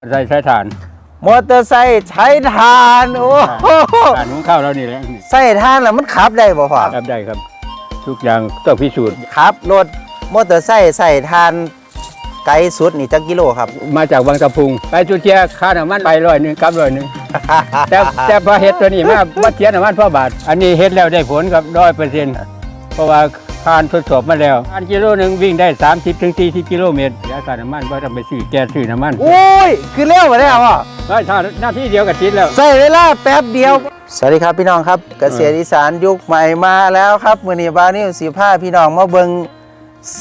ใส่ใช้ถ่านมอเตอร์ไซค์ใช้ทานโอ้โหถ่านหุงข้าวเรานี่แหละใส่ทานแล้วมันขับได้บ่พ่อรับได้ครับ ทุกอย่างต้องพิสูจน์ขับรถมอเตอร์ไซค์ใส่ทานไกลสุดนี่จักกิโลครับ มาจากวังตะพุง ไปจุดเชียค่าน้ำมันไปร้อยหนึ่งกับร้อยหนึ่งแต่แต่พอเฮ็ดตัวนี้มามาเทียนน้ำมันพ่อบาท อันนี้เฮ็ดแล้วได้ผลครับร้อยเปอร์เซ็นต์เพราะว่า ผ่านทดสอบมาแล้ว อันกิโลหนึ่งวิ่งได้ 30ถึง40กิโลเมตรยาค่าน้ำมันว่าต้องไปซื้อแก๊สซื้อน้ำมันโอ้ยคือเร็วมาได้พ่อว่าถ้าหน้าที่เดียวกับทิศแล้วใส่เวลาแป๊บเดียว สวัสดีครับพี่น้องครับเกษตรอีสานยุคใหม่มาแล้วครับมือนี้บาวนิวสีผ้าพี่น้องมาเบิง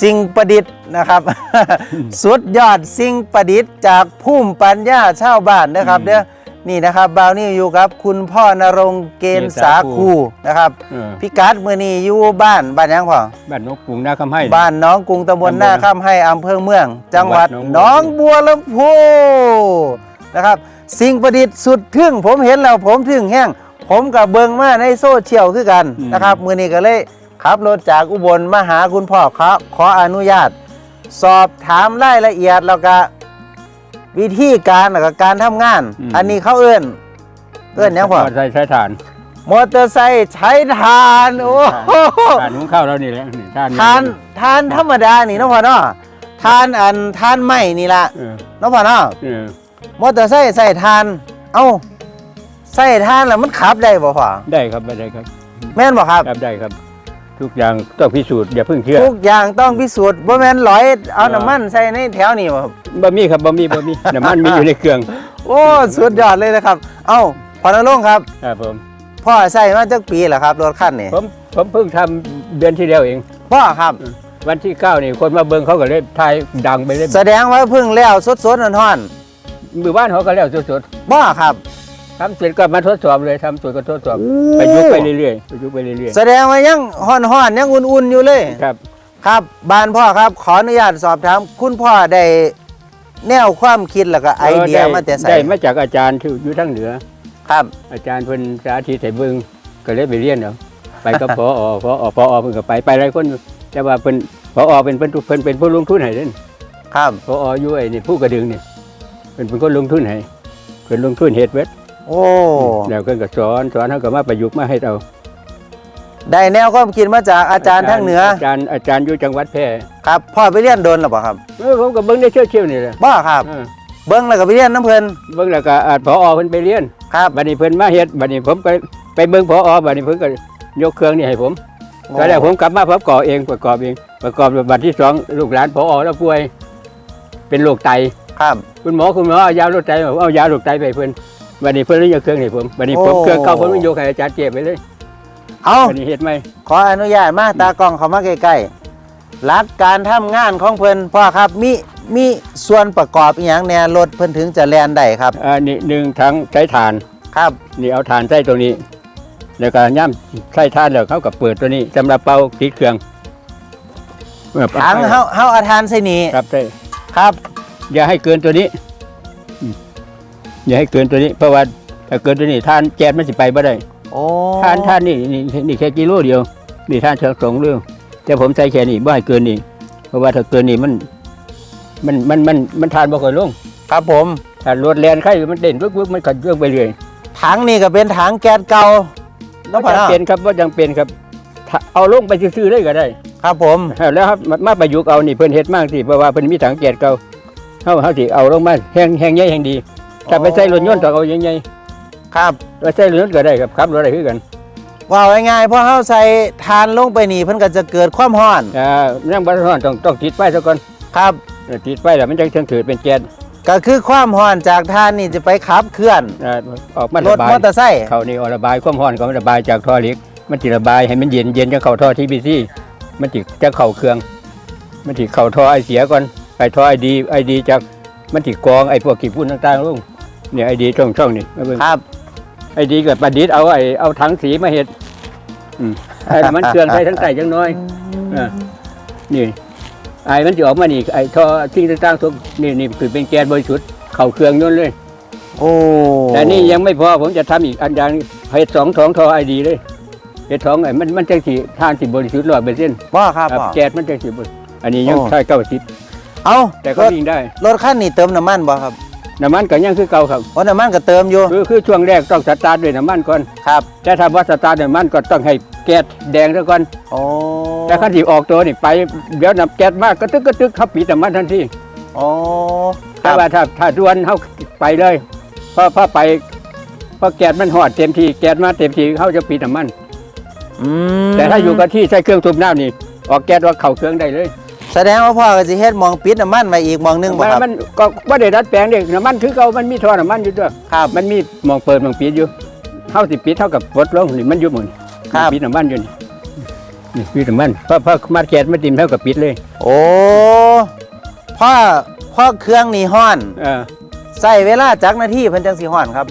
สิ่งประดิษฐ์นะครับ สุดยอดสิ่งประดิษฐ์จากภูมิปัญญาชาวบ้านนะครับเด้อ นี่นะครับบาวนิวอยู่กับ คุณพ่อนรงค์เกณฑ์สาคูนะครับเออพิกัดมือนี้อยู่บ้านบ้านหยังพ่อบ้านนกกรุงนาคำให้ บ้านหน้องกรุงตำบลหน้าข้ามให้อำเภอเมือง จังหวัดจังหวัดหนองบัวลำพูนะครับ สิ่งประดิษฐ์สุดทึ่งผมเห็นแล้วผมทึ่งแห้งผมกับเบิงมาในโซเชียลคือกันนะครับ มือนี้ก็เลยขับรถจากอุบลมาหาคุณพ่อขอขออนุญาต สอบถามรายละเอียดแล้วก็ วิธีการแล้วก็การทำงานอันนี้เขาเอื้นเอื้นหยังพ่อใส่ใช้ถ่านมอเตอร์ไซค์ใช้ทานโอ้โหถ่านหุงข้าวเรานี่แหละนี่ถ่านทานทานธรรมดานี่เนาะพ่อเนาะทานอันทานไม้นี่ละเออเนาะพ่อเนาะเออมอเตอร์ไซค์ใส่ทาน เอ้าใส่ทานแล้วมันขับได้บ่พ่อได้ครับได้ครับ แม่นบ่ครับ ครับได้ครับ ทุกอย่างต้องพิสูจน์อย่าเพิ่งเชื่อทุกอย่างต้องพิสูจน์บ่แม่นร้อยเอาเออน้ำมันใส่ในแถวนี่บ่ครับบะหมี่ครับบะหมี่บะหมี่น้ำมันมีอยู่ในเครื่อง โอ้สุดยอดเลยนะครับ เอ้าพ่อนรงค์ครับครับผมพ่อใส่มาจักปีแล้วครับรถคันนี้ผมผมเพิ่งทำเดือนที่แล้วเอง พ่อครับ วันที่เก้านี่คนมาเบิ่งเขาก็เลยทายดังไปเลยแสดงว่าเพิ่งแล้วสดๆร้อนมือบ้านเขาก็แล้วสดๆบ่ครับๆ ทำเสร็จก็มาทดสอบเลยทำสวยก็ทดสอบไปยุกไปเรื่อยๆไปยุกไปเรื่อยแสดงว่ายังฮ้อนๆยังอุ่นๆอยู่เลย ๆครับ ครับบ้านพ่อครับขออนุญาตสอบถามคุณพ่อได้แนวความคิดแล้วก็ไอเดียได้มาแต่ใส่ได้มาจากอาจารย์ที่อยู่ทางเหนือ ครับ อาจารย์เพิ่นสาธิตให้เบิ่งก็เลยไปเรียนเอาไปกับ พอพอพอเพิ่นก็ไปไปหลายคนอยู่แต่ว่าเพิ่นพอเป็นเพิ่นเพิ่นเป็นผู้ลงทุนให้เด้นครับ พออยู่ไอ้นี่ผู้กระดึงนี่เพิ่นเป็นคนลงทุนให้เพิ่นลงทุนเฮ็ดเวท โอ้ แล้วเพิ่นก็สอนสอนเฮาก็มาประยุกต์มาให้เราได้แนวความคิดมาจากอาจารย์ทางเหนือ อาจารย์อาจารย์อยู่จังหวัดแพร่ครับพ่อไปเรียนโดนหรือเปล่าครับเออผมก็เบิ่งได้เชี่ยวๆนี่แหละบ่ครับ เออเบิ้งแล้วก็ไปเรียนน้ำเพลินเบิ่งแล้วก็อาพอเพิ่นไปเรียนครับบัดนี้เพิ่นมาเฮ็ดบัดนี้ผมก็ไปเบิ่งพอบัดนี้เพิ่นก็ยกเครื่องนี่ให้ผมตอนแรกผมกลับมาผมก่อเองประกอบเองประกอบบัดที่สองลูกหลานพอแล้วป่วย เป็นโรคไต ครับ คุณหมอคุณหมอเอายาโรคไตผมเอายาโรคไตไปให้เพิ่น บัดนี้เพิ่นเลยยกเครื่องให้ผมบัดนี้ผมโอ้ เครื่องเก่าผมมันยกให้อาจารย์เจ็บไปเลยเอาบัดนี้เฮ็ดไหมขออนุญาตมาตากล้องเขามาใกล้ๆหลักการทำงานของเพิ่นพ่อครับมีมีส่วนประกอบอีหยังแหน่รถเพิ่นถึงจะแล่นได้ครับ อ่านี่หนึ่งถังใช้ถ่าน ครับ นี่เอาถ่านใส่ตรงนี้ แล้วก็ย่ำใส่ถ่านแล้วเขาก็เปิดตัวนี้สำหรับเป่าติดเครื่องเมื่อถังเฮาเฮาเอาทานใส่นี่ครับใช่ครับ อย่าให้เกินตัวนี้อืม อย่าให้เกินตัวนี้ เพราะว่าถ้าเกินตัวนี้ท่านแก๊สมันสิไปบ่ได้โอ้ท่านท่านนี่นี่นี่แค่กิโลเดียวนี่ท่านเชิงสองเรื่องแต่ผมใส่แค่นี้บ่ให้เกินนี่เพราะว่าถ้าเกินนี่มัน มันมันมันมันทานบ่ค่อยลงครับผมถ้ารถแลนไข่มันเด่นปึ๊กๆมันก็เรื่องไปเรื่อยถังนี่ก็เป็นถังแก๊สเก่าแล้วพ่อจำเนาะเป็นครับว่ายังเป็นครับถ้าเอาลงไปซื่อๆได้ก็ได้ ครับผมแล้วครับมามาประยุกต์เอานี่เพิ่นเฮ็ดมากสิเพราะว่าเพิ่นมีถังแก๊สเก่าเฮาเฮาสิเอาลงมาแห้งแห้งใหญ่แห้งดี ถ้าไปใส่รถยนต์ต้องเอาใหญ่ครับๆไปใส่รถยนต์ก็ได้ครับขับรถได้คือกันว่าง่ายๆพอเฮาใส่ทานลงไปนี่เพิ่นก็จะเกิดความร้อน อ่านั่งบ่ร้อนต้องต้องติดไฟซะก่อนครับ เออติดไฟแล้วมันจะถึงถือเป็นแก๊สก็คือความร้อนจากทานนี่จะไปขับเคลื่อนอ่าออกมารถระบาย มอเตอร์ไซค์เขานี่เอาระบายความร้อนก็มันระบายจากท่อเหล็ก มันสิระบายให้มันเย็นเย็นจะเข้าท่อทีบีซีมันสิจะเข้าเครื่อง มันสิเข้าท่อไอเสียก่อนไปท่อไอดีไอดีจากมันสิกรองไอพวกขี้ฝุ่นต่างๆลง เนี่ยไอดีช่องช่องนี่มาเบิ่งครับ ไอดีกับประดิษฐ์เอาไอเอาถังสีมาเฮ็ดอืมให้มันเครื่องใส่ทั้งใส่จังน้อยเออนี่ ไอมันจะออกมานี่ไอท่อสิ่งต่างๆทุกนี่นี่คือเป็นแก๊สบริสุทธิ์เข้าเครื่องยนต์เลย โอ้แต่นี่ยังไม่พอผมจะทำอีกอันอย่างเฮ็ดสองท้องท่อไอดีเลยเฮ็ดท้องไอมันมันจังสิทานสิบริสุทธิ์ร้อยเปอร์เซ็นต์พ่อครับพ่อแก๊สมันจังสิบอันนี้ยังโอ้ใช้เก้าสิบเอาแต่รก็ถวิ่งได้รถคันนี้เติมน้ำมันบ่ครับ น้ำมันก็ยังคือเก่าครับโอ้น้ำมันก็เติมอยู่ คือคือช่วงแรกต้องสตาร์ทด้วยน้ำมันก่อนครับแต่ถ้าว่าสตาร์ทน้ำมันก็ต้องให้แก๊สแดงซะก่อนโอ้แต่ขั้นที่ออกตัวนี่ไปเดี๋ยวน้ำแก๊สมากก็ตึกก็ตึกเขาปิดน้ำมันทันทีโอ้คแต่รับว่าถ้าถ้าด่วนเขาไปเลยเพราะเพราะไปเพราะแก๊สมันหอดเต็มทีแก๊สมาเต็มทีเขาจะปิดน้ำมันอืมแต่ถ้าอยู่กับที่ใช้เครื่องทุบน้ำนี่ออกแก๊สว่าเข่าเครื่องได้เลย แสดงว่าพ่อก็สิเฮ็ดหมองปิดน้ำมันไว้อีกหมองหนึงบ่ครับ มันก็ว่าได้ดัดแปลงเด็กน้ำมันคือเก่ามันมีท่อน้ำมันอยู่ด้วยครับ มันมีหมองเปิดหมองปิดอยู่เท่าสิปิดเท่ากับปลดลงนี่มันอยู่หมุนครับ ปิดน้ำมันอยู่นี่นี่ปิดน้ำมันเพราะเพราะมาแก๊สมาติมเท่ากับปิดเลยโอ้พ่อพ่อเครื่องนี่ฮ้อนเออใส่เวลาจักนาทีเพิ่นจังสิฮ้อนครับ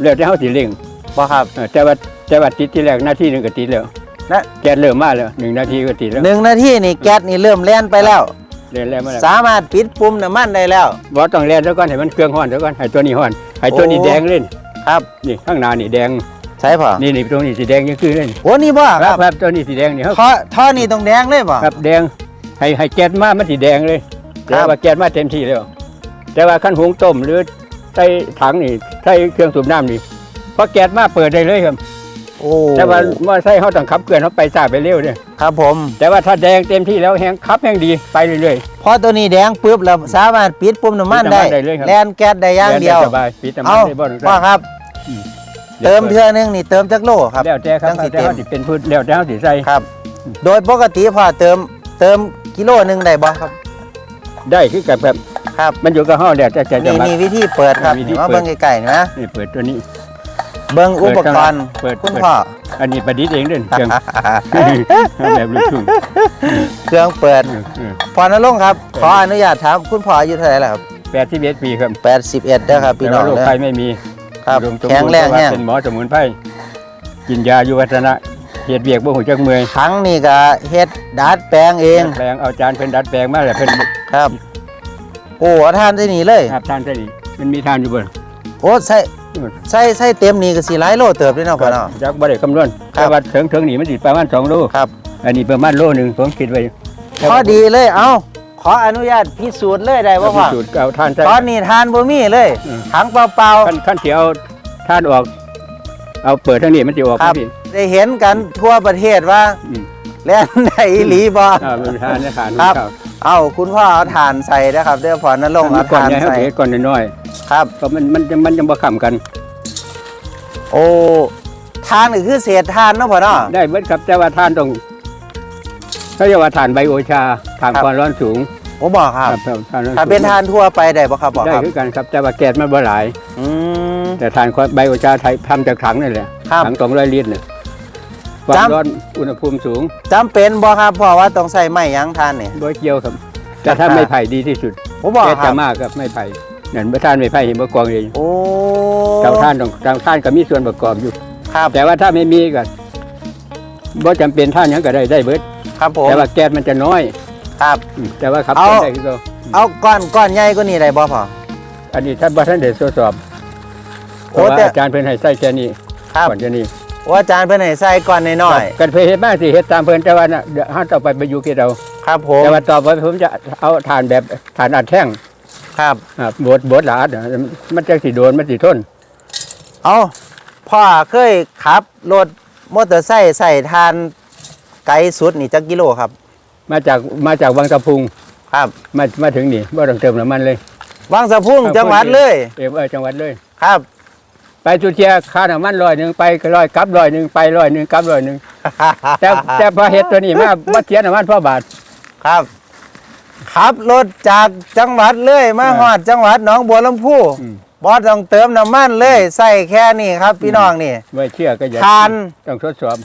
เร็วแต่เขาสิเร่งบ่ครับเออแต่ว่าแต่ว่าติดที่แรกนาทีหนึ่งก็ติดแล้ว นะแก๊สเริ่มมาแล้วหนึ่งนาทีก็ติดแล้วหนึ่งนาทีนี่แก๊สนี่เริ่มแล่นไปแล้ว เร่งแล้วมาแล้วสามารถปิดปุ่มน้ำมันได้แล้วบอต้องแล่นแล้วก่อนให้มันเครื่องห้อนแล้วก่อนให้ตัวนี้ห้อนให้ตัวนี้โอ้ แดงเล่นครับนี่ข้างหน้านี่แดงใช่ป่ะนี่นี่ตรงนี้สีแดงยังคือเล่นโอ้นี่บ่คครัรับบครับตัวนี้สีแดงนี่ครับท่อท่อนี่ต้องแดงเลยป่ะครับแดงให้ให้แก๊สมามันสีแดงเลยครัแต่บ ว่าแก๊สมาเต็มที่แล้ว แต่ว่าขั้นหุงต้มหรือใส่ถังนี่ใส่เครื่องสูบน้ำนี่พอแก๊สมาเปิดได้เลยครับ โอ้แต่ว่าเมื่อใส่เขาต้องขับเกลื่อนเขาไปซาไปเร็วเนี่ยครับผม แต่ว่าถ้าแดงเต็มที่แล้วแห้งขับแห้งดีไปเรื่อยพอตัวนี้แดงปุ๊บเราสามารถปิดปุ่มน้ำมันปิดน้ำมัได้นได้เลยครับแลนแก๊สได้ๆอย่างเดียวสบายปิดน้ำมันเอาได้บ่หนึ่งพ่อครับอืมเติมเทื่อนึงนี่เติมจักโลครับแล้วแต่ครับจังสิแล้วแต่เขาเต็มสิเป็นพืชแล้วแต่เขาสิใส่ครับ โดยปกติพ่อเติมเติมกิโลหนึงได้บ่ครับ ได้คือกับแบบครับมันอยู่กับห้อแล้วแต่จะจะนี่มานี่วิธีเปิดครับวิธีมาเปิดเบิ่งไกลๆนะนี่เปิดตัวนี้ เบิ่งอุปกรณ์เปิดคุณเปิดพ่อ อันนี้ประดิษฐ์เองเด้อเครื่องแบบลูกทุ่งเครื่องเปิดเออพอนรงค์ครับ ขออนุญาตถามคุณพ่ออายุเท่าไหร่แล้วครับแปดสิบเอ็ดปีครับ81เด้อครับพี่แต่น้อว่างโรคเด้อภัยไม่มีครับอุดมสมแข็งบูรณ์แรงเพาะแห้ว่างเป็นหมอสมุนไพรกินยาอยู่วัฒนะเฮ็ดเบียกบ่หูจักเมื่อยทั้งนี่ก็เฮ็ดดัดแปลงเองดัดแปลงเอาจานเพิ่นดัดแปลงมาแล้วเพิ่นครับ โอ้เอาทานได้นี่เลยครับทานใส่นี่มันมีทานอยู่บ่โอ้ใส่ ใส่ใส่เต็มนี่ก็สิหลายโลเติบด้วยเนาะพ่อเนาะ จักบ่ได้คำนวณครับแต่ว่าถึงถึงนี่มันสิประมาณ2โลครับ อันนี้ประมาณโลหนึงผมคิดไว้พอดีเลย เอ้า ขออนุญาตพิสูจน์เลยได้บ่พ่อสูตรเอาทานใส่ ตอนนี้ทานบ่มีเลยอืม ถังเปล่า ขั้นขั้นที่เอาทานออก เอาเปิดทางนี้มันจะออกครับ พี่ ๆ ได้เห็นกันทั่วประเทศว่า อืม แล่นได้อีหลีบ่อ่ามันทานได้ทานครับข้าวเอ้าคุณพ่อเอาถ่านใส่นะครับเด้อพอนรงค์มัเอานก่อนถ่านใหญ่เขาใส่เห็ดก่อนน้อยครับ ๆก็มันมันจะมันจะบ่ขำกัน โอ้ทานก็คือเศษทานเนาะพ่อเนาะ ได้เบิดครับแต่ว่าทานต้องเขาเรียกว่าทานใบโอชาทานครับ ความร้อนสูงผมบอกครับครับทานร้อนสูงถ้าเป็นทานทั่วไปได้บ่ครับบอกได้ครับ คือกันครับ แต่ว่าแก๊สมันบ่หลาย อืมแต่ทานใบโอชาไทยทำจากถังนั่นแหละครับ ถังสองร้อยลิตรเนี่ย ความจำ ร้อนอุณหภูมิสูงจำเป็นบ่ครับเพราะว่าต้องใส่ไม้หยังทานนี่บ่เกี่ยวครับ แต่ถ้าไม่ไผ่ดีที่สุดผมบอกแก๊สครัจะบมากครับไม่ไผ่นั่นเมื่อท่านไม่ไผ่เห็นบ่กองเองโอ้เตาท่านต้องเตาท่านก็มีส่วนประกอบอยู่ ครับแต่ว่าถ้าไม่มีก็บ่จำเป็นท่านหยังก็ได้ได้เบิด ครับผม แต่ว่าแก๊สมันจะน้อยครับ อืมแต่ว่าขับเอา ได้คือเก็เอาก้อนก้อนใหญ่กว่านี้ได้บ่พ่อ อันนี้ท่านบ่ท่านได้ทดสอบเพโอ้ราะว่าแต่ อาจารย์เพิ่นให้ใส่แค่นี้ครับ ก่อนแค่นี้ ว่าอาจารย์เพิ่นให้ใส่ก้อนน้อยกันเพิ่นเฮ็ดมาสิเฮ็ดตามเพิ่นแต่ว่าน่ะเดี๋ยวเฮาต้องไปประยุกต์ให้เราๆครับผมแต่ว่าต่อไปผมจะเอาฐานแบบฐานอัดแท่งครับ อ่าบดบดหลาดน่ะมันจังสิโดนมันสิทน เอาพ่อเคยขับรถมอเตอร์ไซค์ใส่ทานไกลสุดนี่จักกิโลครับ มาจากมาจากวังตะพุงครับมามาถึงนี่บ่ต้องเติมน้ำมันเลย วังสะพุ่งครับจังหวัดเลย เออเออจังหวัดเลย ครับ ไปจุดเชียร์ค่าน้ำมันร้อยหนึงไปก็ร้อยกลับร้อยหนึงไปร้อยหนึงกลับร้อยหนึงแต่แต่พอเฮ็ดตัวนี้มาบ่เสียน้ำมันพอบาทครับขับรถจากจังหวัดเลยมาเออฮอดจังหวัดหนองบัวลำพูอืมบอต้องเติมน้ำมันเลยใส่แค่นี้ครับ พี่น้องนี่ไม่เชื่อก็อย่าทานต้องทดสอบ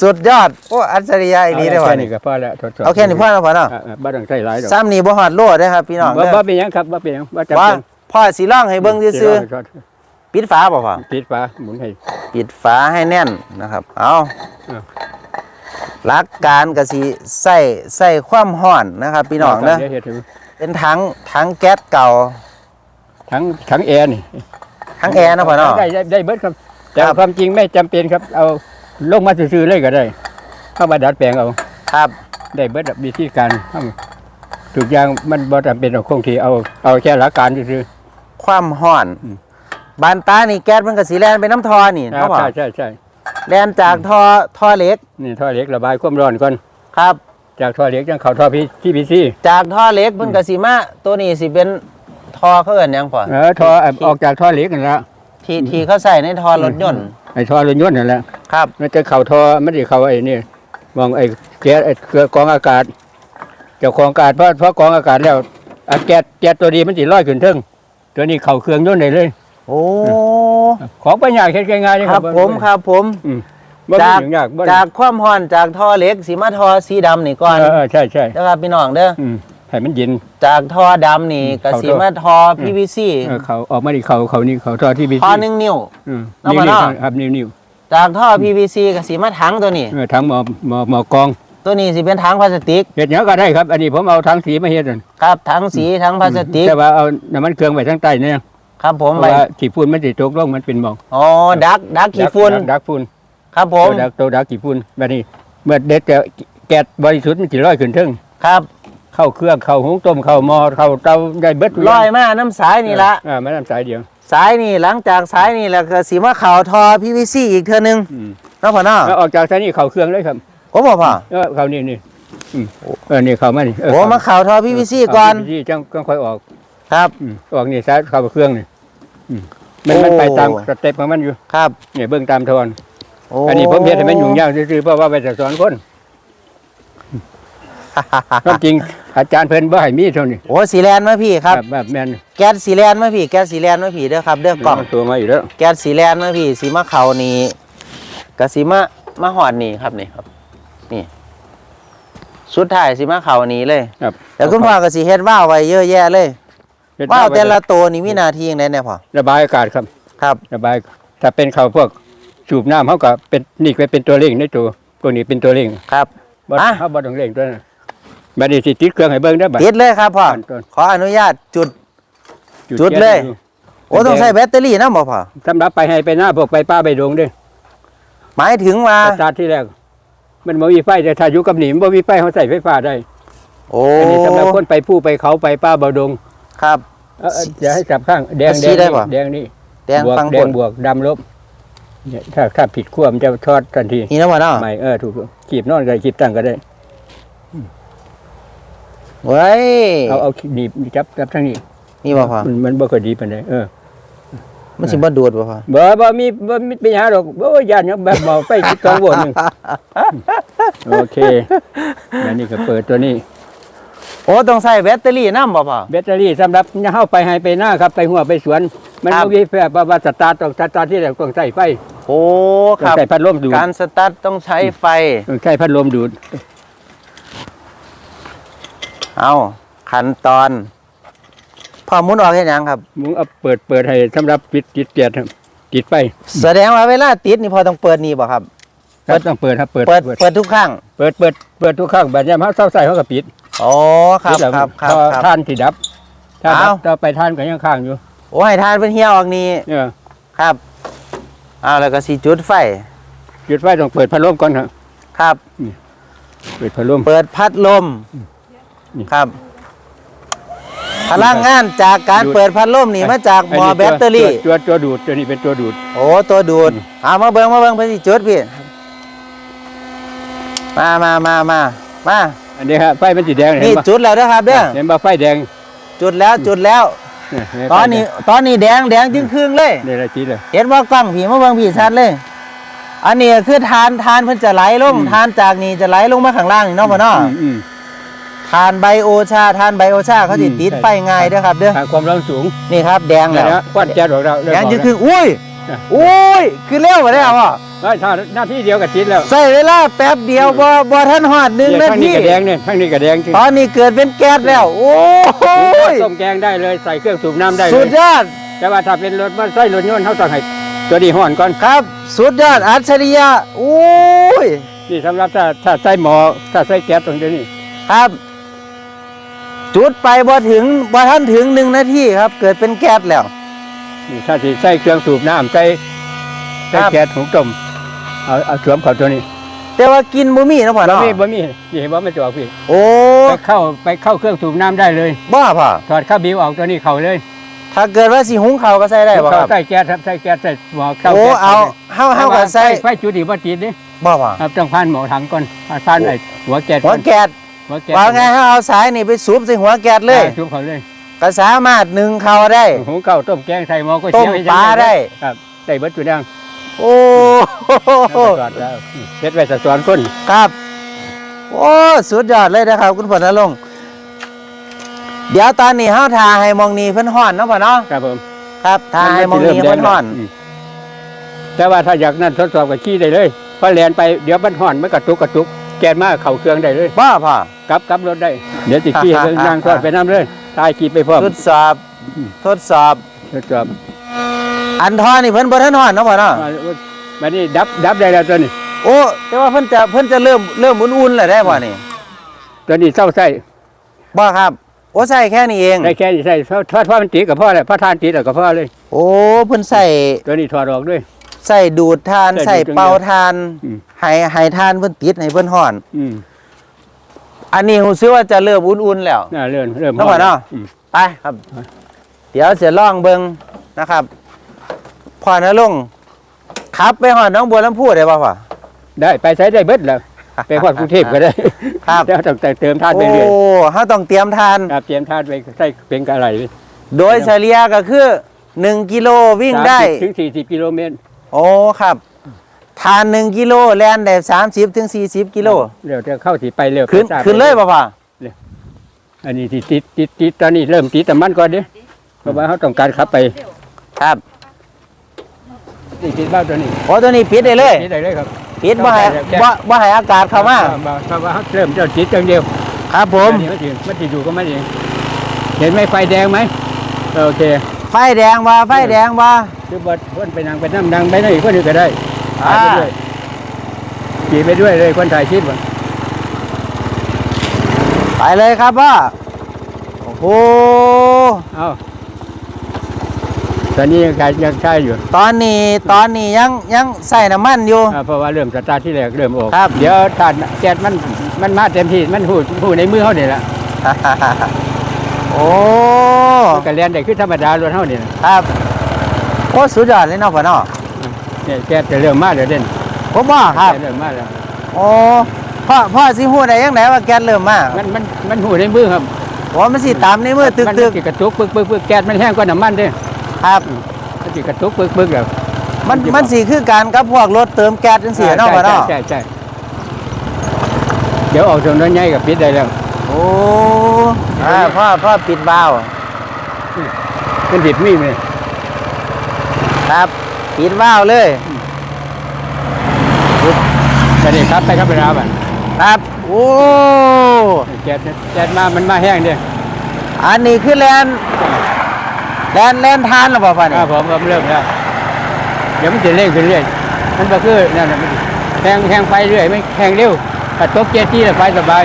สุดยอดโอ้อัจฉริยะอีนี้ได้เอาบ่แค่นี่นี้ก็พอแล้วทดสอบเอาแค่นี้พ่อแล้วพ่อเนาะอ่าๆบ่ต้องใช้หลายดอกซ้ำนี่บ่ฮอดโลดเด้อครับพี่น้องบ่เด้อบ่เป็นหยังครับบ่เป็นหยังบ่จำว่าเป็นพ่อสิล่องให้เบิ่งซื่อสิรๆ ปิดฝาบ่พ่อปิดฝาหมุนให้ปิดฝาให้แน่นนะครับ เอาอ่าหลักการก็สิใส่ใส่ความร้อนนะครับ พี่น้องเด้อเดี๋ยวเฮ็ดให้ดูเป็นถังถังแก๊สเก่าทั้งทั้งแอร์นี่ถังแอร์นะพ่อเนาะได้ได้ได้เบิดครับ แต่ครับความจริงไม่จำเป็นครับ เอาลงมาซื่อๆเลยก็ได้ เข้ามาดัดแปลงเอาครับ ได้เบิดวิธีการททุกอย่างมันบ่จำเป็นต้องคงที่เอาเอาแค่หลักการซื่อความห้อนอืม บานตานี่แก๊สมันก็สีแลนไปน้ำทอนี่ๆเนาะพ่อใช่ใช่ใช่แลนจากทอทอเหล็กนี่ท่อเหล็กระบายความร้อนก่อนครับ จากท่อเหล็กจังเข้าท่อพีที่พีซีจากท่อเหล็กมันก็สิมาตัวนี้สิเป็นทอเขาเอิ้นหยังพ่อเออท่อออกจากท่อเหล็กนั่นละที่ที่เขาใส่ในทอรถยนต์ไอ้ท่อรถยนต์นั่นแหละครับ มันจะเข้าท่อมันจะเข้าไอ้นี่มองไอ้แก๊สไอ้เกลือกรองอากาศเจ้าของอากาศเพราะเพราะกรองอากาศแล้วอะแก๊สแก๊สตัวนี้มันสิลอยขึ้นเทิงตัวนี้เข้าเครื่องยนต์ได้เลย โอ้ของปัญญากเฮ็ดง่ายๆนี่ครับผมครับผม อืมบ่จากมีหยังยากบ่จากความห้อนจากท่อเหล็กสีมาท่อสีดำนี่ก่อนเออเออใช่ใช่นะครับพี่น้องเด้ออืมให้มันเย็น จากท่อดำนี่ก็เข้าสีท่อมาท่อ PVC เออเขาออกมาดิเขาเขานี่เขาท่อที่พีท่อหนึ่งนิ้ว อืมเอานิ้วมานิ้วเนาะครับนิ้วนิ้วจากท่อ PVC ก็สีมาถังตัวนี้เออทั้งหมอหมอหมอกองตัวนี้สิเป็นถังพลาสติกเฮ็ดหยังก็ได้ครับ อันนี้ผมเอาทั้งสีมาเฮ็ดนั่นครับถังสีถังพลาสติกแต่ว่าเอาน้ำมันเครื่องไว้ทั้งใต้เนี่ย ครับผมเพไปราะว่าขี้ฝุ่นมันสิตกลงมันเป็นหมองอ๋อดักดักขี้ฝุ่นดักดักฝุ่นครับผมตัวดักตัวดักขี้ฝุ่นแบบนี้ เมื่อเด็ดแต่แก๊สบริสุทธิ์มันสิลอยขึ้นเทิงครับเข้าเครื่องเข้าหุงต้มเข้าหม้อเข้าเตาได้เบิดทุกลออยย่างมาน้ำสายนี่ละอ่ามันน้ำสายเดียวสายนี่หลังจากสายนี่แล้วก็สีมาเข่าท่อ PVC อีกเทื่อนึงอืมเนาะพ่อเนาะแล้วออกจากสายนี้เข้าเครื่องเลยครับ ผมบอกพ่อเออเข้านี่นี่อืมเออนี่เข้ามานี่เออโอ้มาเข่าท่อ PVC ก่อน ที่จังก็ค่อยออก ครับอืมออกนี่สายเข้าเครื่องนี่อืมมันโอ้มันไปตามสเต็ปของมันอยู่ครับเนี่ยเบื้องตามทอนโอ้อันนี้ผมเฮ็ดให้มันยุ่งยากซื่อๆเพราะว่าไปจะสอนคนความจริงอาจารย์เพิ่นบ่ให้มีเท่านี้โอ้สีแลนมาพี่ครับแบบแม่นแก๊สสีแลนมาพี่แก๊สสีแลนมาพี่เด้อครับเด้อกล่องตัวมาอีกแล้วแก๊สสีแลนมาพี่สีมาเข่านี่กับสีมามาหอดนี่ครับนี่ครับ นี่ สุดท้ายสีมาเข่านี่เลย ครับแต่คุณพ่อก็สีเฮ็ดว่าวไว้เยอะแยะเลย เฮ็ดว่าวไแต่ละตัวนี่มีหน้าที่อย่างไรเนี่ยพ่อระบายอากาศครับ ครับ ระบาย ถ้าเป็นเขาพวกสูบน้ำเขาก็เป็นนี่ก็เป็นตัวเร่งในตัวพวกนี้เป็นตัวเร่งครับบ่อะเฮาบ่ต้องเร่งตัวนั้นบัดนี้สิติดเครื่องให้เบิ่งได้อบัดติดเลยครับพ่อขั้นตอนขออนุญาตจุด จุดเลย โอ้ต้องใช้แบตเตอรี่นะบ่พ่อสำหรับไปให้ไปหน้าพวกไปป้าไปดงเด้อหมายถึงว่าสตาร์ทที่แรกมันบ่มีไฟแต่ถ้าอยู่กับหนีมันบ่มีไฟเขาใส่ไฟฟ้าได้ โอ้อันนี้สำหรับคนไปผู้ไปเขาไปป้าเบาดง ครับ เอ่อเอ่อเดี๋ยวให้จับข้างแดงชี้แดงได้นี่ปะ แดงนี่แดงบวกฟังแดบงนบวกดำลบเนี่ยถ้าถ้าผิดขั้วมันจะทอดทันทีนี่นะพ่อเนาะไม่เออถูกขีบนอนก็ได้ขีบตั้งก็ได้ เว้ยเอาเอาหนีบจับจับทางนี้นี่บ่พ่อมันมันบ่ค่อยดีปานใดเออมันสิบ่ดูดบ่พ่อบ่บ่มีบ่มีปัญหาหรอกโอ้ยยานยังแบบเบาไปคิดสองโวลต์หนึงโอเคแล้วนี่ก็เปิดตัวนี้ โอ้ต้องใส่แบตเตอรี่นำบ่พ่อ แบตเตอรี่สำหรับเฮาไปให้ไปหน้าครับไปหัวไปสวน มันครับ บ่มีแฟว่าว่าสตาร์ทต้องสตาร์ทที่แรกต้องใส่ไฟโอ้คต้องรับใส่พัดลมดูดการสตาร์ทต้องใช้ไฟ ต้องใช้พัดลมดูด เอาขั้นตอนพอหมุนออกเฮ็ดหยังครับ มึงเอาเปิดเปิดให้สำหรับปิดติดเกียรครับติดไฟแสดงว่าเวลาติดนี่พอต้องเปิดนี่บ่ครับ ครับต้องเปิดครับเปิดเปิดเปิดเปิดทุกครั้งเปิดเปิดเปิดทุกครั้งบัดยามเฮาเศร้าใส่เขาก็ปิด อ๋อครับปิดแล้วครับครับพอครับ ท่านที่ดับ ถ้าดับเอาต่อไปท่านก็ยังค้างอยู่โอ้ให้ทานเป็นเหี่ยวออกนี่เออครับเอาแล้วก็สิจุดไฟจุดไฟต้องเปิดพัดลมก่อนครับครับ เปิดพัดลม เปิดพัดลมนี่ครับ พลังงานจากการดูด เปิดพัดลมนี่มาจากหม้อแบตเตอรี่ ตัวตัวดูดตัวนี้เป็นตัวดูด โอ้ตัวดูดเอามาเบิ่งมาเบิ่งเพิ่นสิจุดพี่มามามามามา อันนี้ครับไฟมันสีแดงเห็นี่นปะจุดแล้วนะครับเด้อเห็นปะไฟแดงจุดแล้วจุดแล้วเนี่ยเห็ตอนนี้ตอนนี้แดงแดงจึงครึ่งเลย นี่อะไรจีเลยเห็นว่ากล้องผีมาเบิ่งผีชัดเลย อันนี้คือทานทานเพิ่นจะไหลลงอืมทานจากนี่จะไหลลงมาข้างล่างนี่เนาะพ่อเนาะอืมอืมทานไบโอชาทานไบโอชาเขาสิอืม ติดใช่ไฟง่ายเด้อครับเด้อทางความร้อนสูงนี่ครับแดงเนี่แล้ยวนะควันแก๊สของเราแดงจึงครึ่งอุ้ย เนี่ยอุ้ย คือเร็วกว่าได้อะไม่ถ้าหน้าที่เดียวกับติดแล้วใส่เวลาแป๊บเดียวบ่บ่ทันฮอดหนึ่งเนี่ยนาข้างนี้ทีก็แดงเนี่ยข้างนี้ก็แดงจริงตอนนี้เกิดเป็นแก๊สแล้ว โอ้ยต้มแกงได้เลยใส่เครื่องสูบน้ำได้เลสุดยยอดแต่ว่าถ้าเป็นรถมันใส่รถยนต์เขาต้องให้ตัวนี้ห่อนก่อนครับ สุดยอดอัจฉริยะโอ้ยนี่สำหรับถ้าถ้าใส่หมอถ้าใส่แก๊สตรงนี้ครับ จุดไปบ่ถึงบ่ทันถึงหนึ่งนาทีครับ เกิดเป็นแก๊สแล้วนี่ ถ้าสิใส่เครื่องสูบน้ำใส่ใส่ครับแก๊สหุงต้มเอาเอาสวมเข้าตัวนี้แต่ว่ากินบ่มีเนาะพ่อบ่เนาะมีบ่มีนี่บ่มาจอกพี่โอ้ไปเข้าไปเข้าเครื่องสูบน้ำได้เลยบ่พ่อถอดข้าวบิวออกตัวนี้เข้าเลยถ้าเกิดว่าสิหุงข้าวก็ใส่ได้บ่คเข้ารับใส่แก๊สครับใส่แก๊สใส่หม้อเข้าโอ้แก๊สเอาเฮาเฮาก็ใส่ไฟจุดดีบ่ติดเด้บ่พ่อครับต้องผ่านหม้อถังก่อนผ่านไอ้หัวแก๊สหัวแก๊สหัวแก๊สว่าไงเฮาเอาสายนี่ไปสูบใส่หัวแก๊สเลยอ่าทุบเขาเลย ก็สามารถนึ่งข้าวได้ หุงข้าวต้มแกงใส่หม้อก็ต้เสีมยวให้ปลาได้ ครับได้เบิดจุดยังโอ้แล้วก็จอดแล้วเฮ็ดไว้สะสอนคนครับ โอ้สุดยอดเลยนะครับ คุณพ่อนรงค์เดี๋ยวตอนนี้เฮาทาให้มองนีเพิ่นฮ้อนเนาะพ่อเนาะครับผมครับทาให้มองนีเพิ่นฮ้อนมแต่ว่าถ้าอยากนั่นทดสอบกับขี้ได้เลยพอแลนไปเดี๋ยวมันห่อนมันกระตุกกระตุกแกนมาเข่าเครื่องได้เลยบ่พ่อกลับกลับรถได้ เดี๋ยวสิขี้ให้เพิ่งนั่งทอดไปน้ำเลย ตายขี้ไปพร้อมทดสอบอืมทดสอบทดสอบอันทอนี่เพิ่นบ่ทันฮ้อนเนาะพ่อเนาะมานี่ดับดับได้แล้วตัวนี้ โอ้แต่ว่าเพิ่นจะเพิ่นจะเริ่มเริ่มอุ่นๆแล้วได้บ่นี่ตัวนี้เศร้าไส้บ่ครับ โอ้ใส่แค่นี้เองได้แค่นี้ใส่ทอดทอดพ่อมันติดกับพ่อเลยพ่อทานติดกับพ่อเลย โอ้เพิ่นใส่ตัวนี้ถอดออกด้วยใส่ดูดทานใส่ใส่ดูดเป่าทานอืมให้ให้ทานเพิ่นติดให้เพิ่นฮ้อน อืม อันนี้รู้สึกว่าจะเริ่มอุ่นๆแล้วน่าเริ่มเริ่มน้องหวานเนาะอืมไปครับ เดี๋ยวจะลองเบิงนะครับพอนลงค์ขับไปหอดน้องบัวลำพูได้ป่ะพ่อได้ไปใช้ได้เบิดแล้วไปฮอดกรุงเทพก็ได้ ครับแล้วต้องแต่เติมทานไปโอ้เรื่อยเฮาต้องเตรียมทานครับเตรียมทานไปใส่เป็นกะไรโดยเฉลี่ยก็คือ1กิโลวิ่งได้30ถึง40กิโลเมตรโอ้ครับ ทาน1กิโลแล่นได้30ถึง40กิโลเร็วจะเข้าสิไปเร็วขึ้นไปทราบขึ้นเลยป่ะพ่ออันนี้ที่ติดติดติดตอนนี้เริ่มติดแต่มันก่อนเด้เพราะว่าเขาต้องการขับไป ครับนี่ติดบ้านตัวนี้โอ้ตัวนี้ปิดได้เลยติดได้เลยครับปิดบ่ให้บ่บ่ให้อากาศเข้ามาเพราะว่าเขาเริ่มจะติดอย่างเดียว ครับผมอันนี้มันสิมันจะอยู่ก็มันเองเห็นไหมไฟแดงไหมโอเค ไฟแดงบ่ไฟแดงบ่คือบัดคนไปนั่งไปนั่งดังไปนั่งอีกคนหนึงก็ได้อ่า ถ่ายไปด้วยขี่ไปด้วยเลยคนถ่ายคลิปอะไปเลยครับพ่อโอ้โหเอาตอนนี้ยังขายยังใช้อยู่ตอนนี้ตอนนี้ยังยังใส่น้ำมันอยู่ อ่าเพราะว่าเริ่มสตาร์ทที่แรกเริ่มออกครับ เดี๋ยวถ้าแก๊สมันมันมาเต็มที่มันหูหูในมือเขาเนี่ยแหละโอ้มันก็เรียนได้คือธรรมดารถเขาเนี่ย ครับโอ้สุดยอดเลยเนาะพ่อเนาะ เนี่ยแก๊สจะเริ่มมาแล้วเด่นผมว่าครับ แก๊สเริ่มมาแล้วโอ้พ่อพ่อสิฮู้ได้ยังไงว่าแก๊สเริ่มมามันมันมันหูในมือครับว่ามันสิตามในมือตึกมันตึกสิกระตุกปึกปึกปึกแก๊สมันแห้งกว่าน้ำมันเด้ครับ มันสิกระตุกปึกปึกแล้วมันมันสิคือการกับพวกรถเติมแก๊สจังซี่เนาะพ่อเนาะใช่ใช่ใช่เดี๋ยวออกถนนใหญ่กับปิดได้แล้ว โอ้อ่าพ่อพ่อปิดวาล์วเป็นดิบมีไหมครับ ปิดวาล์วเลยแต่นี่ครับไปครับไปรับอะครับ โอ้ แก๊สแก๊สมา มันมาแห้งเด้อันนี้คือแลนแลนแลนทานหรือเปล่าพ่อคนี่รับผมผมเริ่มแล้วเดี๋ยวมันจะเร่งขึ้นเรื่อยมันก็คือนั่นน่ะมันแห้งแห้งไปเรื่อยไม่แห้งเร็วถ้าตกเกียร์ที่แล้วไปสบาย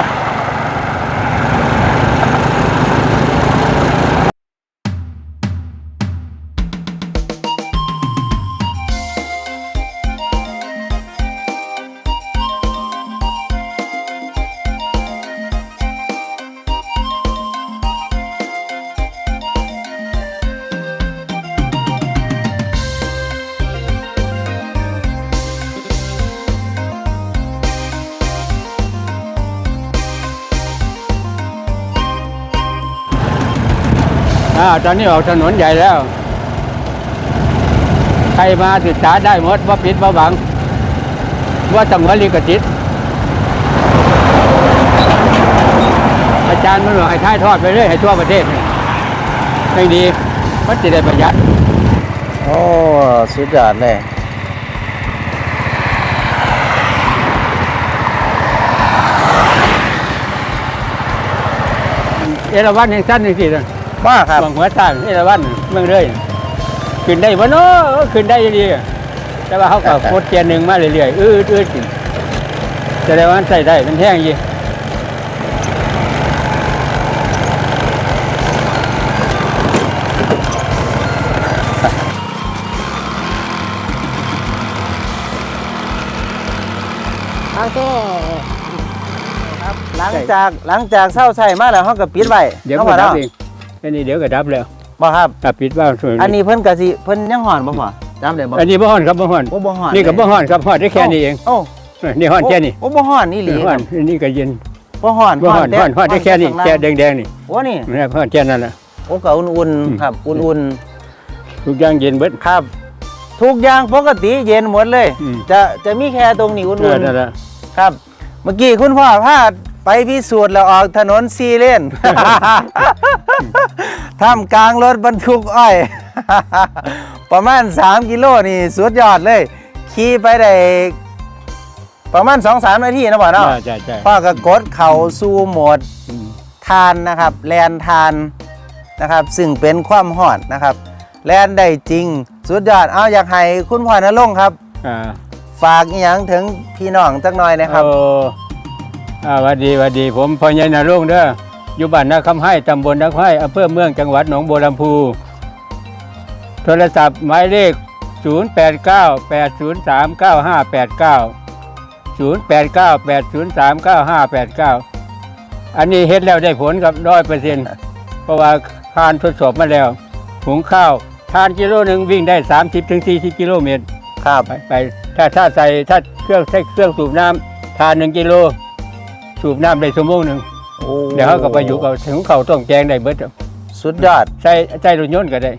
อ่าตอนนี้ออกถนนใหญ่แล้ว ใครมาศึกษาได้หมดว่าปิดว่าบัง ว่าต้องหัวลิกจิต อาจารย์มันบอกให้ท้ายทอดไปเรื่อยให้ทั่วประเทศนี่ไม่ดีมันจะได้ประหยัด โอ้สุดยอดเลยเอราวัณยังสั้นยังสิเลย ว่าครับบางหัวตั้งเอราวัณเมืองเลยขึ้นได้บ่เนาะเออขึ้นได้ดีแต่ว่าเขาก็โคตรเกียร์หนึ่งมาเรื่อยๆอืดอืดขึ้นแสดงว่ามันใส่ได้มันแห้งยี่อโอเคครับหลังจากหลังจากเศร้าใส่มาแล้วเขาก็ปิดไว้เดี๋ยวนาะก็พ่อดับเนาะเอง อันนี้เดี๋ยวก็ดับแล้วบ่ครับถ้าปิดว่าวส่วนอันนี้เพิ่นก็สิเพิ่นยังห่อนบ่พ่อจำได้บ่อันนี้บ่ฮ้อนครับบ่ฮ้อนโอ้บ่ห่อนนี่ก็บ่ฮ้อนครับฮ้อนได้แค่นี้เองโอ้นี่ฮ้อนแค่นี้โอ้บ่ห่อนนี่หลีฮ้อนอันนี้ก็เย็นบ่ห่อนบ่ฮ้อนแต่ฮ้อนฮ้อนได้แค่นี้ข้างล่างแค่แดงๆนี่โอ้นี่นะครับฮ้อนแค่นั้นน่ะโอ้ก็อุ่นอืมๆครับ อุ่นทุกอย่างเย็นเบิดๆครับ ทุกอย่างปกติเย็นหมดเลยอืมจะจะมีแค่ตรงนี้อุ่เออนนั่นล่ะๆครับ เมื่อกี้คุณพ่อพา ไปพิสูจน์แล้วออกถนนซีเลนท่ามกลางรถบรรทุกอ้อย ประมาณ 3 กิโลนี่สุดยอดเลย ขี่ไปได้ประมาณ 2-3 นาทีนะพ่อเนาะใช่ใช่พ่อก็กดเข่าสู่โหมดอืมทานนะครับ แลนทานนะครับ ซึ่งเป็นความหอดนะครับ แลนได้จริง สุดยอด เอาอยากให้คุณพ่อนรงค์ครับอ่าฝากอีหยังถึงพี่น้องจักหน่อยนะครับโอ้อ่าห วัดดีหวัดดีผมพญายนรงค์เด้ออยู่บ้านนาคำให้ตำบลนาคำให้อำเภอเมืองจังหวัดหนองบัวลำพู โทรศัพท์หมายเลข 089 803 9589 089 803 9589 อันนี้เฮ็ดแล้วได้ผลครับร้อยเปอร์เซ็นต์เพราะว่าทานทดสอบมาแล้วหุงข้าวทานกิโลหนึ่งวิ่งได้ 30ถึง40กิโลเมตรครับไปไปถ้าถ้าใส่ถ้าเครื่องใช้เครื่องสูบน้ำทานหนึ่งกิโล สูบน้ำได้ชั่วโมงหนึ่งโอ้เดี๋ยวเขาก็ประยุกต์เอาถึงเขาวต้มแกงได้เบิดสุดยอด ใช้ใช้รถยนต์ก็ได้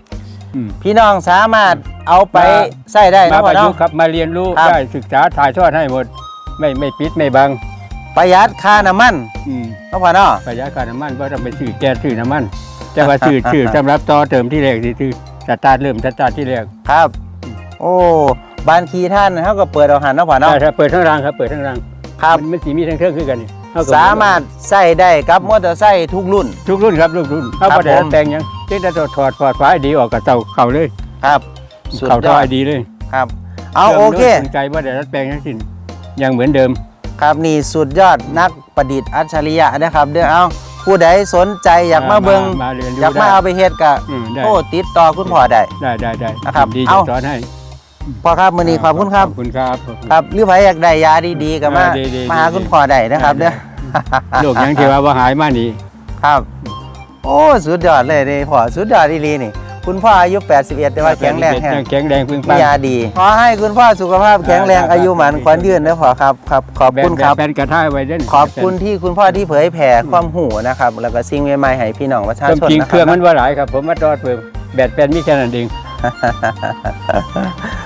อืม พี่น้องสามารถเอาไปมา ใส่ได้มานะปพ่อระยุเนาะ กต์ครับมาเรียนรู้ครับ ได้ศึกษาถ่ายทอดให้หมด ไม่ไม่ปิดไม่บังประหยัดค่าน้ำมันอืมนะพ่อเนาะ ประหยัดค่าน้ำมันเพราะต้องไปซื้อแก๊สซื้อน้ำมัน แต่ว่าซื้อ ซื้อสำหรับต่อเติมที่แรกสิซื้อสตาร์ทเริ่มสตาร์ทที่แรกครับ โอ้บานคีท่านเขาก็เปิดเอาหันนะพ่อเนาะถ้าถ้าเปิดทั้งรางครับเปิดทั้งรางครับ มันมันสีมีทั้งเครื่องคือกันนี่ เขก็สามารถใส่ได้กับมอเตอร์ไซค์ทุกรุ่น ทุกรุ่นครับทุกรุ่นเขาครับบ่ได้ผมดัดแต่งหยังเจ๊แต่ถอดถอดฝาไอดีออกกับเตาเข่าเลยครับ สุดเข่ายท่ออไอดดีเลยครับ เอาโอเคสนใจว่าได้ดัดแปลงทั้งสิ้นยังเหมือนเดิม ครับนี่สุดยอดนักประดิษฐ์อัจฉริยะนะครับเด้อเอาผู้ใดสนใจอยากมาเบิงมาเรียนรู้อยากมาได้ เอาไปเฮ็ดกะอืมได้โทรติดต่อคุณพ่อได้ ได้ได้ได้นะครับดีเอาจะสอนให้ พ่อครับมื้อนี้ขอบคุณครับ ขอบคุณครับขอบคุณครับหรือใครอยากได้ยาดีๆก็มาอ่าดีๆ มาหาดีๆคุณพ่อได้นะครับเด้อโรคหยังที่ว่าบ่หายมานี่ครับ โอ้สุดยอดเลยนี่พ่อสุดยอดอีหลีนี่ คุณพ่ออายุ 81 แต่ว่าแข็งแรงแฮงแข็งแรงพึ่งมีปังยาดีขอให้คุณพ่อสุขภาพแข็งแรงครับอายุหมันขวัญยืนนะพ่อครับครับ ขอบคุณครับแบนกระท่ายไว้เด่นขอบคุณที่คุณพ่อที่เผยแผ่ความหูนะครับ แล้วก็สิ่งใหม่ๆให้พี่น้องประชาความชนจริงนะเคครื่องรับมันว่าหลายครับ ผมมาตอดเปิดแบตเป็นมีแค่นั้นเอง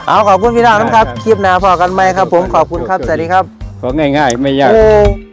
เอาขอบคุณพี่น้องนะครับครับ คลิปหน้าพอกันไหมครับ ผมขอบคุณครับสวัสดีครับ ของง่ายๆ ไม่ยาก โอ้